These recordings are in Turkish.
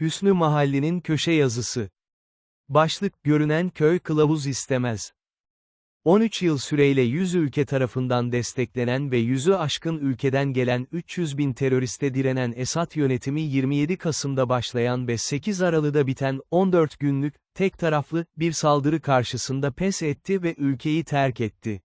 Hüsnü Mahalli'nin köşe yazısı. Başlık görünen köy kılavuz istemez. 13 yıl süreyle 100 ülke tarafından desteklenen ve yüzü aşkın ülkeden gelen 300 bin teröriste direnen Esad yönetimi 27 Kasım'da başlayan ve 8 Aralık'da biten 14 günlük, tek taraflı, bir saldırı karşısında pes etti ve ülkeyi terk etti.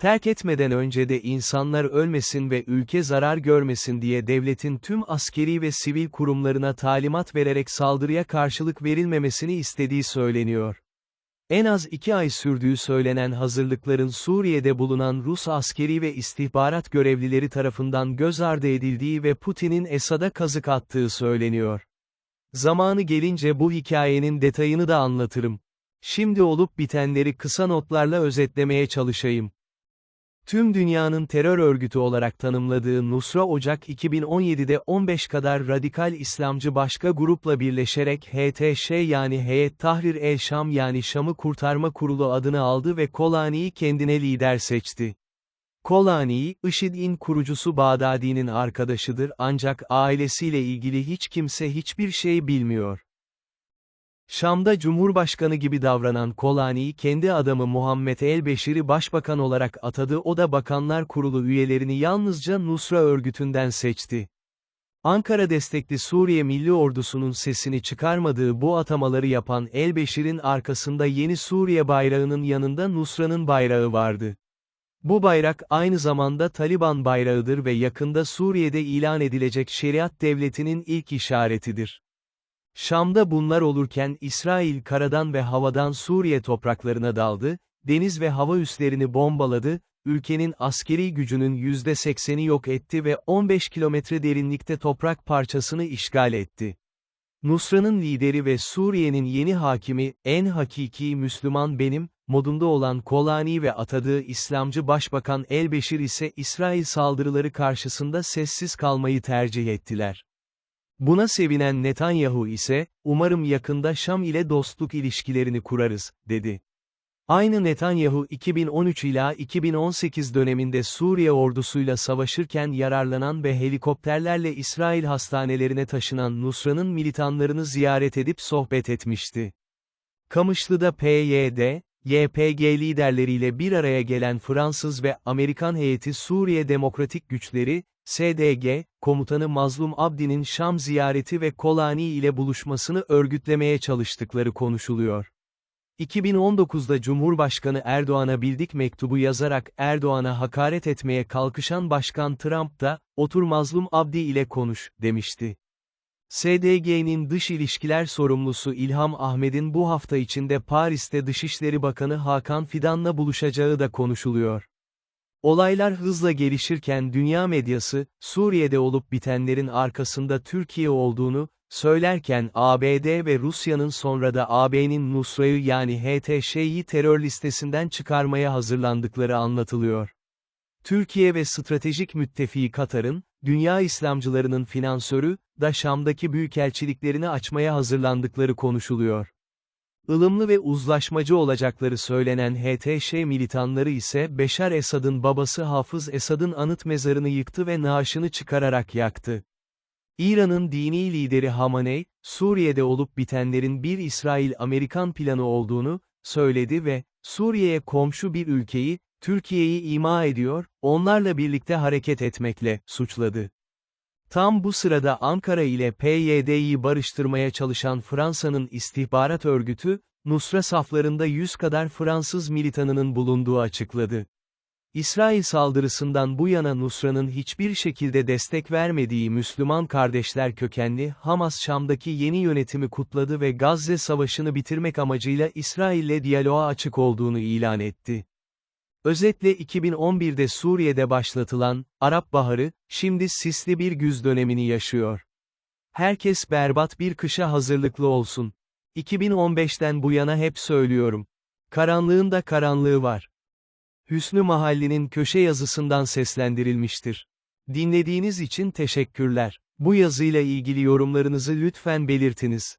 Terk etmeden önce de insanlar ölmesin ve ülke zarar görmesin diye devletin tüm askeri ve sivil kurumlarına talimat vererek saldırıya karşılık verilmemesini istediği söyleniyor. En az iki ay sürdüğü söylenen hazırlıkların Suriye'de bulunan Rus askeri ve istihbarat görevlileri tarafından göz ardı edildiği ve Putin'in Esad'a kazık attığı söyleniyor. Zamanı gelince bu hikayenin detayını da anlatırım. Şimdi olup bitenleri kısa notlarla özetlemeye çalışayım. Tüm dünyanın terör örgütü olarak tanımladığı Nusra Ocak 2017'de 15 kadar radikal İslamcı başka grupla birleşerek HTŞ yani Heyet Tahrir el-Şam yani Şam'ı Kurtarma Kurulu adını aldı ve Kolani'yi kendine lider seçti. Kolani, IŞİD'in kurucusu Bağdadi'nin arkadaşıdır ancak ailesiyle ilgili hiç kimse hiçbir şey bilmiyor. Şam'da Cumhurbaşkanı gibi davranan Kolani kendi adamı Muhammed el-Beşir'i başbakan olarak atadı o da Bakanlar Kurulu üyelerini yalnızca Nusra örgütünden seçti. Ankara destekli Suriye Milli Ordusu'nun sesini çıkarmadığı bu atamaları yapan el-Beşir'in arkasında yeni Suriye bayrağının yanında Nusra'nın bayrağı vardı. Bu bayrak aynı zamanda Taliban bayrağıdır ve yakında Suriye'de ilan edilecek şeriat devletinin ilk işaretidir. Şam'da bunlar olurken İsrail karadan ve havadan Suriye topraklarına daldı, deniz ve hava üslerini bombaladı, ülkenin askeri gücünün %80'i yok etti ve 15 kilometre derinlikte toprak parçasını işgal etti. Nusra'nın lideri ve Suriye'nin yeni hakimi, en hakiki Müslüman benim, modunda olan Kolani ve atadığı İslamcı Başbakan El-Beşir ise İsrail saldırıları karşısında sessiz kalmayı tercih ettiler. Buna sevinen Netanyahu ise, umarım yakında Şam ile dostluk ilişkilerini kurarız, dedi. Aynı Netanyahu 2013 ila 2018 döneminde Suriye ordusuyla savaşırken yararlanan ve helikopterlerle İsrail hastanelerine taşınan Nusra'nın militanlarını ziyaret edip sohbet etmişti. Kamışlı'da PYD, YPG liderleriyle bir araya gelen Fransız ve Amerikan heyeti Suriye Demokratik Güçleri, SDG, komutanı Mazlum Abdi'nin Şam ziyareti ve Kolani ile buluşmasını örgütlemeye çalıştıkları konuşuluyor. 2019'da Cumhurbaşkanı Erdoğan'a bildik mektubu yazarak Erdoğan'a hakaret etmeye kalkışan Başkan Trump da, otur Mazlum Abdi ile konuş, demişti. SDG'nin dış ilişkiler sorumlusu İlham Ahmet'in bu hafta içinde Paris'te Dışişleri Bakanı Hakan Fidan'la buluşacağı da konuşuluyor. Olaylar hızla gelişirken dünya medyası, Suriye'de olup bitenlerin arkasında Türkiye olduğunu, söylerken ABD ve Rusya'nın sonra da AB'nin Nusra'yı yani HTŞ'yi terör listesinden çıkarmaya hazırlandıkları anlatılıyor. Türkiye ve stratejik müttefiği Katar'ın, dünya İslamcılarının finansörü, da Şam'daki büyükelçiliklerini açmaya hazırlandıkları konuşuluyor. Ilımlı ve uzlaşmacı olacakları söylenen HTŞ militanları ise Beşar Esad'ın babası Hafız Esad'ın anıt mezarını yıktı ve naaşını çıkararak yaktı. İran'ın dini lideri Hamaney, Suriye'de olup bitenlerin bir İsrail-Amerikan planı olduğunu, söyledi ve, Suriye'ye komşu bir ülkeyi, Türkiye'yi ima ediyor, onlarla birlikte hareket etmekle, suçladı. Tam bu sırada Ankara ile PYD'yi barıştırmaya çalışan Fransa'nın istihbarat örgütü, Nusra saflarında 100 kadar Fransız militanının bulunduğu açıkladı. İsrail saldırısından bu yana Nusra'nın hiçbir şekilde destek vermediği Müslüman kardeşler kökenli Hamas Şam'daki yeni yönetimi kutladı ve Gazze Savaşı'nı bitirmek amacıyla İsrail'le diyaloğa açık olduğunu ilan etti. Özetle 2011'de Suriye'de başlatılan, Arap Baharı, şimdi sisli bir güz dönemini yaşıyor. Herkes berbat bir kışa hazırlıklı olsun. 2015'ten bu yana hep söylüyorum. Karanlığın da karanlığı var. Hüsnü Mahalli'nin köşe yazısından seslendirilmiştir. Dinlediğiniz için teşekkürler. Bu yazıyla ilgili yorumlarınızı lütfen belirtiniz.